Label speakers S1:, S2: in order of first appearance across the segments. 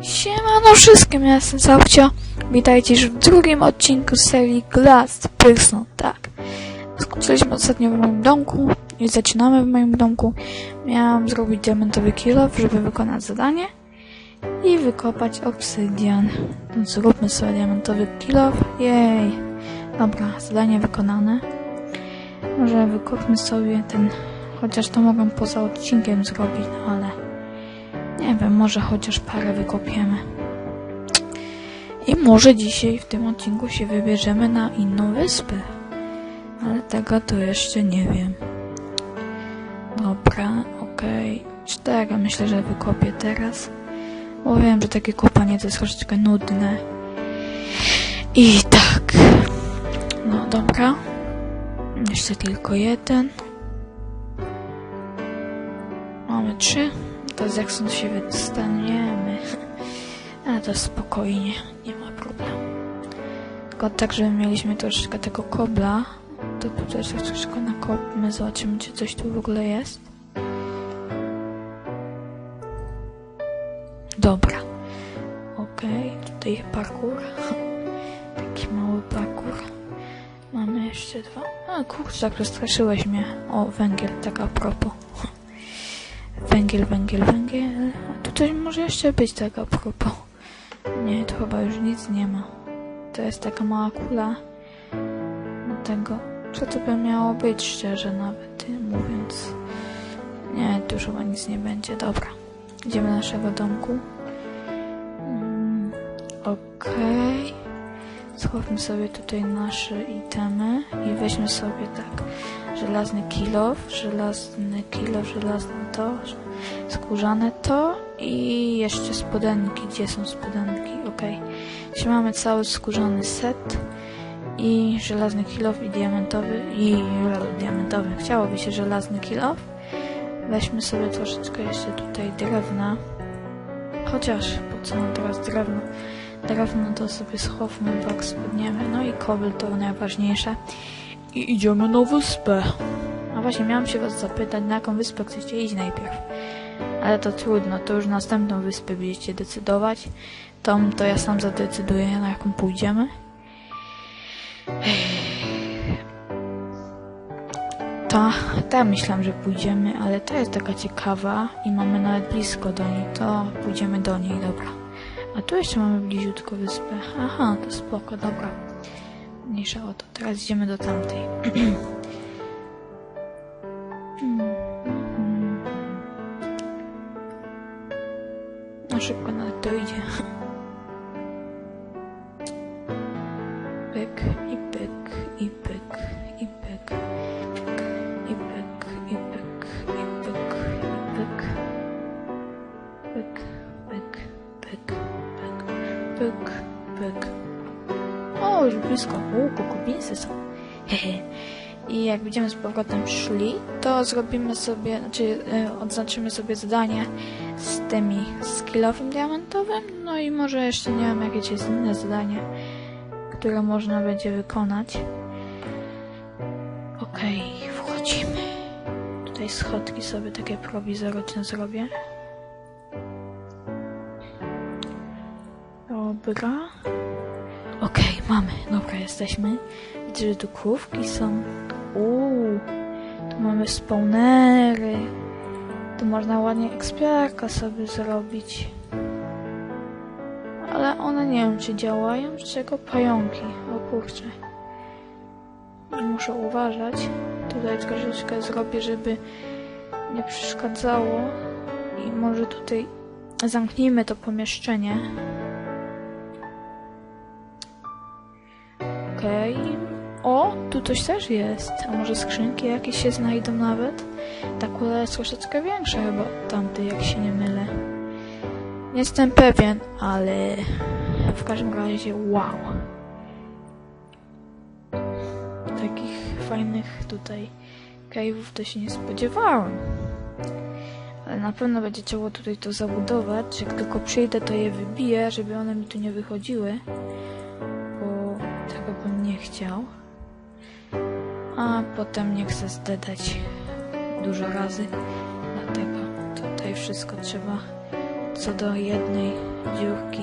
S1: Siemano wszystkim, ja jestem Saucio. Witajcie już w drugim odcinku serii Glass Person. Tak. Skończyliśmy ostatnio w moim domku i zaczynamy w moim domku. Miałam zrobić diamentowy kilof, żeby wykonać zadanie i wykopać obsydian. Więc zróbmy sobie diamentowy kilof. Jej. Dobra, zadanie wykonane. Może wykopmy sobie ten... Chociaż to mogę poza odcinkiem zrobić, no ale... Nie wiem, może chociaż parę wykopiemy. I może dzisiaj w tym odcinku się wybierzemy na inną wyspę. Ale tego to jeszcze nie wiem. Dobra, okej. Cztery myślę, że wykopię teraz. Bo wiem, że takie kopanie to jest troszeczkę nudne. I tak. No dobra. Jeszcze tylko jeden. Mamy trzy. To jak stąd się wystaniemy. A to spokojnie, nie ma problemu. Tylko tak, żeby mieliśmy troszeczkę tego kobla, to tutaj sobie troszeczkę nakopmy, zobaczymy, czy coś tu w ogóle jest. Dobra. Okej, tutaj parkour. Taki mały parkour. Mamy jeszcze dwa. A kurczę, tak przestraszyłeś mnie. O, węgiel, tak a propos. Węgiel, węgiel, węgiel. Tu coś może jeszcze być tak a propos. Nie, tu chyba już nic nie ma. To jest taka mała kula. Tego. Co to by miało być, szczerze nawet mówiąc. Nie, tu chyba nic nie będzie. Dobra. Idziemy do naszego domku. Mm, Okej. Schowmy sobie tutaj nasze itemy i weźmy sobie tak żelazny kilof, żelazny kilof, żelazne to, skórzane to i jeszcze spodenki. Gdzie są spodenki? Okej. Jeśli mamy cały skórzany set i żelazny kilof i diamentowy i diamentowy. Chciałoby się żelazny kilof. Weźmy sobie troszeczkę jeszcze tutaj drewna. Chociaż, po co nam teraz drewno? Drewno to sobie schowmy, bak spodniemy. No i kobyl to najważniejsze. I idziemy na wyspę. A właśnie, miałam się was zapytać, na jaką wyspę chcecie iść najpierw. Ale to trudno, to już następną wyspę będziecie decydować. Tą to ja sam zadecyduję, na jaką pójdziemy. Ta, ta myślałam, że pójdziemy, ale ta jest taka ciekawa i mamy nawet blisko do niej, to pójdziemy do niej, dobra. A tu jeszcze mamy bliziutko wyspę. Aha, to spoko, dobra. Mniejsza o to. Teraz idziemy do tamtej. pyk, pyk. O, już blisko. U, kukubinsy są. Hehe. I jak będziemy z powrotem szli, to zrobimy sobie, znaczy e, odznaczymy sobie zadanie z tymi skillowym diamentowym, no i może jeszcze nie wiem jakieś jest inne zadanie, które można będzie wykonać. Okej, wchodzimy. Tutaj schodki sobie takie prowizoryczne zrobię. Dobra. Okej, mamy. Dobra, jesteśmy. Widzę, że tu krówki są. Uuu, tu mamy spawnery. Tu można ładnie ekspiarka sobie zrobić. Ale one nie wiem, czy działają, czy tylko pająki. O kurczę. Muszę uważać. Tutaj troszeczkę zrobię, żeby nie przeszkadzało. I może tutaj zamknijmy to pomieszczenie. Coś też jest. A może skrzynki jakieś się znajdą nawet? Ta kula jest troszeczkę większa chyba od tamtej, jak się nie mylę. Nie jestem pewien, ale w każdym razie wow. Takich fajnych tutaj cave'ów to się nie spodziewałem. Ale na pewno będzie trzeba tutaj to zabudować. Jak tylko przyjdę, to je wybiję, żeby one mi tu nie wychodziły. Bo tego bym nie chciał. A potem nie chcę zdedać dużo razy. Dlatego tutaj wszystko trzeba co do jednej dziurki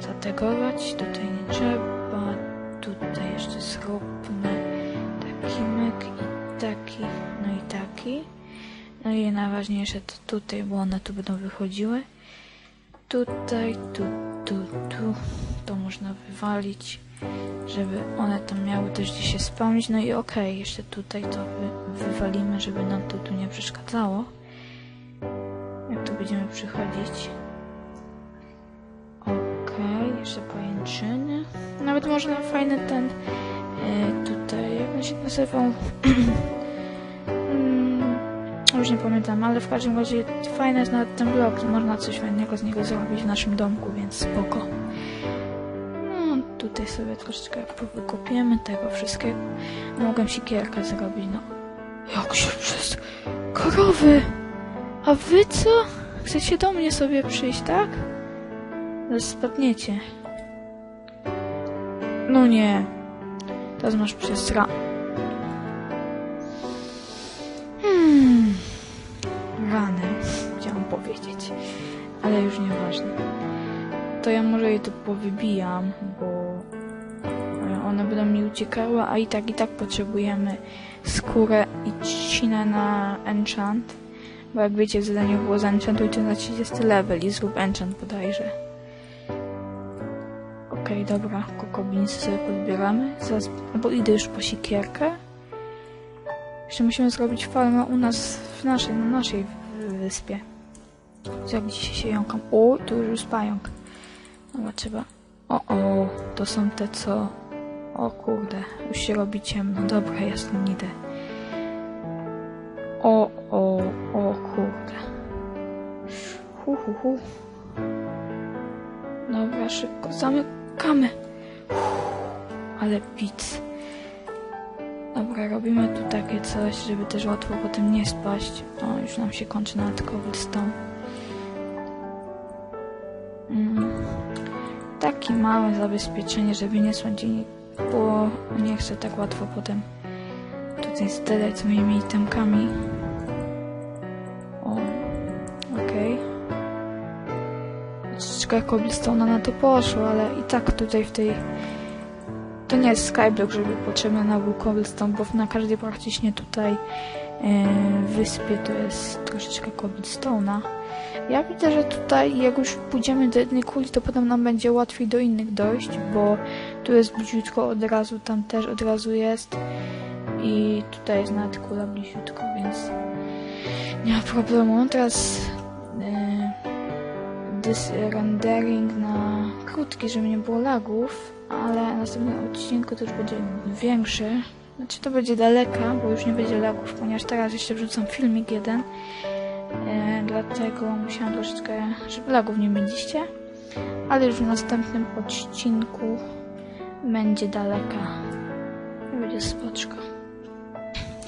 S1: zategować. Tutaj nie trzeba. Tutaj jeszcze zróbmy taki myk i taki, no i taki. No i najważniejsze to tutaj, bo one tu będą wychodziły. Tutaj, tu, tu, tu. To można wywalić, żeby one tam miały też gdzie się spełnić. No i okej, jeszcze tutaj to wy, wywalimy, żeby nam to tu nie przeszkadzało. Jak tu będziemy przychodzić. Okej, jeszcze pajęczyny. Nawet można fajny ten e, tutaj, jak on się nazywał? Mm, Już nie pamiętam, ale w każdym razie fajny jest nawet ten blok. Można coś fajnego z niego zrobić w naszym domku, więc spoko. Tutaj sobie troszeczkę powykopiemy tego wszystkiego. Mogłem sikierkę zrobić, no. Jak się przez... Korowy! A wy co? Chcecie do mnie sobie przyjść, tak? Spadniecie. No nie. Teraz masz przestra... Hmm. Rany, chciałam powiedzieć. Ale już nieważne. To ja może je tu powybijam, bo one będą mi uciekały, a i tak, i tak potrzebujemy skórę i trzcinę na enchant. Bo jak wiecie, w zadaniu było zenchantuj na 30 level i zrób enchant bodajże. Okej, dobra, kokobinsy sobie podbieramy. Zaraz, albo idę już po sikierkę. Jeszcze musimy zrobić farmę u nas, w naszej, na naszej wyspie. Jak dzisiaj się jąkam. O, tu już jest pająk. Dobra, trzeba... O, o, to są te, co... O kurde, już się robi ciemno. Dobra, jasno, idę. O, o, o kurde. Hu, hu, hu. Dobra, szybko zamykamy. Ale pic. Dobra, robimy tu takie coś, żeby też łatwo potem nie spaść. O, już nam się kończy nawet cobblestone. Mm. Takie małe zabezpieczenie, żeby nie sądzili, bo nie chcę tak łatwo potem tutaj zderać z moimi itemkami. O, okej. Okay. Troszeczkę cobblestone na to poszło, ale i tak tutaj w tej... To nie jest skyblock, żeby potrzebny na był cobblestone, bo na każdej praktycznie tutaj e, wyspie to jest troszeczkę cobblestone'a. Ja widzę, że tutaj jak już pójdziemy do jednej kuli, to potem nam będzie łatwiej do innych dojść, bo tu jest bliziutko od razu, tam też od razu jest i tutaj jest nawet kula bliziutko, więc nie ma problemu. Teraz e, rendering na krótki, żeby nie było lagów, ale na następnym odcinku to już będzie większy. Znaczy to będzie daleka, bo już nie będzie lagów, ponieważ teraz jeszcze wrzucam filmik jeden. E, dlatego musiałam troszeczkę, żeby lagów nie mieliście. Ale już w następnym odcinku będzie daleka. Będzie spoczko.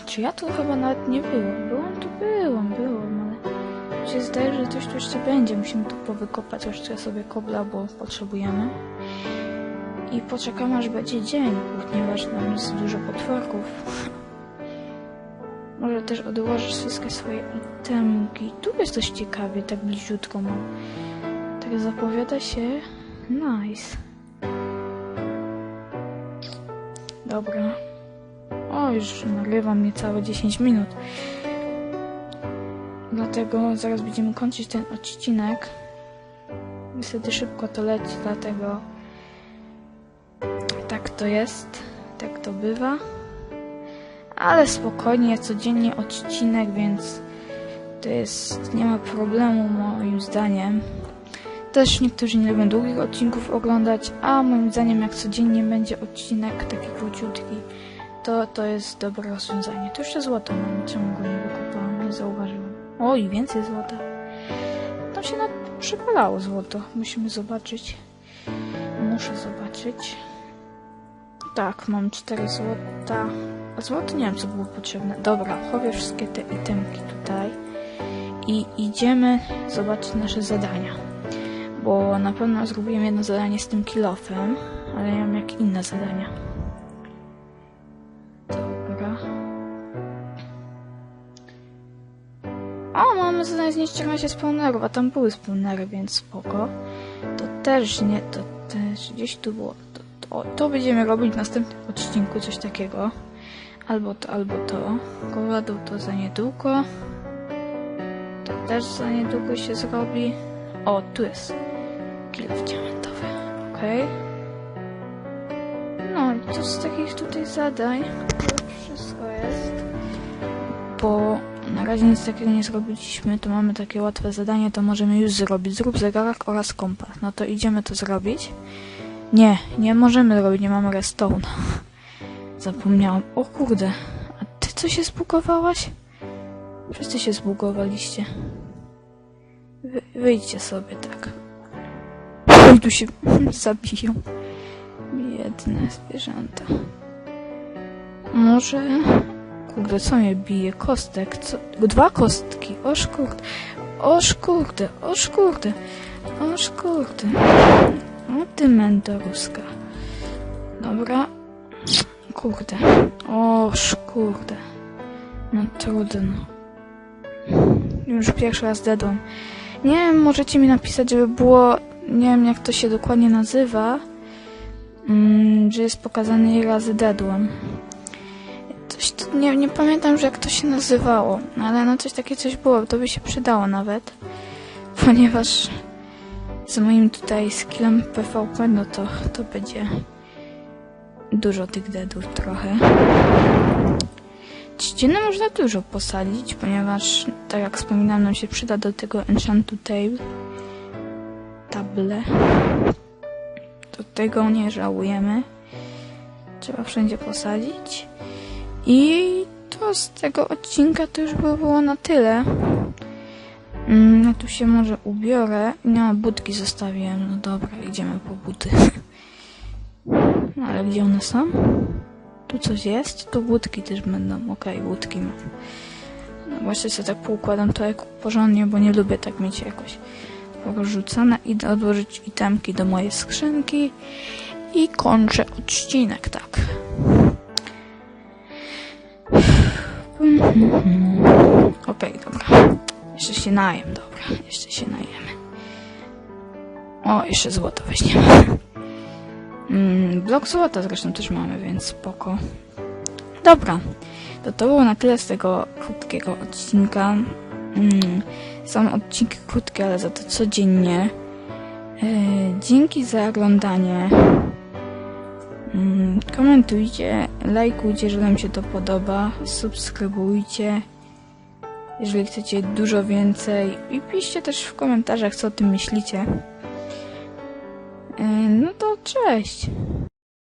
S1: Czy ja tu chyba nawet nie byłam? Byłam tu, byłam, byłam, ale mi się zdaje, że coś tu jeszcze będzie. Musimy tu powykopać troszeczkę sobie kobla, bo potrzebujemy. I poczekamy aż będzie dzień, ponieważ tam jest dużo potworków. Może też odłożysz wszystkie swoje itemki. Tu jest coś ciekawie, tak bliziutko mam. Tak zapowiada się nice. Dobra. O, już nagrywam niecałe 10 minut. Dlatego zaraz będziemy kończyć ten odcinek. Niestety szybko to leci, dlatego tak to jest, tak to bywa. Ale spokojnie, codziennie odcinek, więc to jest, nie ma problemu moim zdaniem. Też niektórzy nie lubią długich odcinków oglądać, a moim zdaniem jak codziennie będzie odcinek taki króciutki, to to jest dobre rozwiązanie. To jeszcze złoto mam, czemu go nie wykopałam, nie zauważyłam. O, i więcej złota. Tam się nad... przypalało złoto, musimy zobaczyć. Muszę zobaczyć. Tak, mam 4 złota. Złoto nie wiem, co było potrzebne. Dobra, chowię wszystkie te itemki tutaj. I idziemy zobaczyć nasze zadania. Bo na pewno zrobiłem jedno zadanie z tym kilofem, ale nie wiem jak inne zadania. Dobra. O, mamy zadanie na razie spawnerów, a tam były spawnery, więc spoko. To też nie, to też gdzieś tu było. To, to, to będziemy robić w następnym odcinku, coś takiego. Albo to, albo to. Kowadł to za niedługo. To też za niedługo się zrobi. O, tu jest kilof diamentowy. Okej. No, to z takich tutaj zadań to wszystko jest. Bo na razie nic takiego nie zrobiliśmy, to mamy takie łatwe zadanie, to możemy już zrobić. Zrób zegarek oraz kompas. No to idziemy to zrobić. Nie, nie możemy zrobić, nie mamy restone. Zapomniałam. O kurde, a ty co się zbugowałaś? Wszyscy się zbugowaliście. Wy, wyjdźcie sobie tak. Oj, tu się zabiją. Biedne zwierzęta. Może... Kurde, co mnie bije? Kostek? Co? Dwa kostki. Oż kurde. Oż kurde. Oż kurde. Oż kurde. O ty mendo ruska. Dobra. Kurde. Oż kurde. No trudno. Już pierwszy raz dedłam. Nie wiem, możecie mi napisać, żeby było... Nie wiem, jak to się dokładnie nazywa. Mm, że jest pokazany razy dedłam. Coś, nie, nie pamiętam, że jak to się nazywało, ale no coś takie coś było, to by się przydało nawet, ponieważ z moim tutaj skillem PvP, no to, to będzie dużo tych deadów trochę. Trzciny można dużo posadzić, ponieważ, tak jak wspominałem, nam się przyda do tego enchantu table. Table. Do tego nie żałujemy. Trzeba wszędzie posadzić. I to z tego odcinka to już by było na tyle. Ja tu się może ubiorę. No, budki zostawiłem. No dobra, idziemy po buty. No, ale gdzie one są? Tu coś jest? Tu budki też będą. Okej, budki mam. No właśnie sobie tak poukładam to jak porządnie, bo nie lubię tak mieć jakoś porozrzucane. Idę odłożyć itemki do mojej skrzynki i kończę odcinek, tak. Okej, dobra. Jeszcze się najem, dobra. Jeszcze się najemy. O, jeszcze złoto weźmiemy. Mm, blok złota zresztą też mamy, więc spoko. Dobra. To to było na tyle z tego krótkiego odcinka. Mm, są odcinki krótkie, ale za to codziennie. E, dzięki za oglądanie. Mm, komentujcie, lajkujcie, jeżeli wam się to podoba, subskrybujcie, jeżeli chcecie dużo więcej i piszcie też w komentarzach, co o tym myślicie. Yy, No to cześć!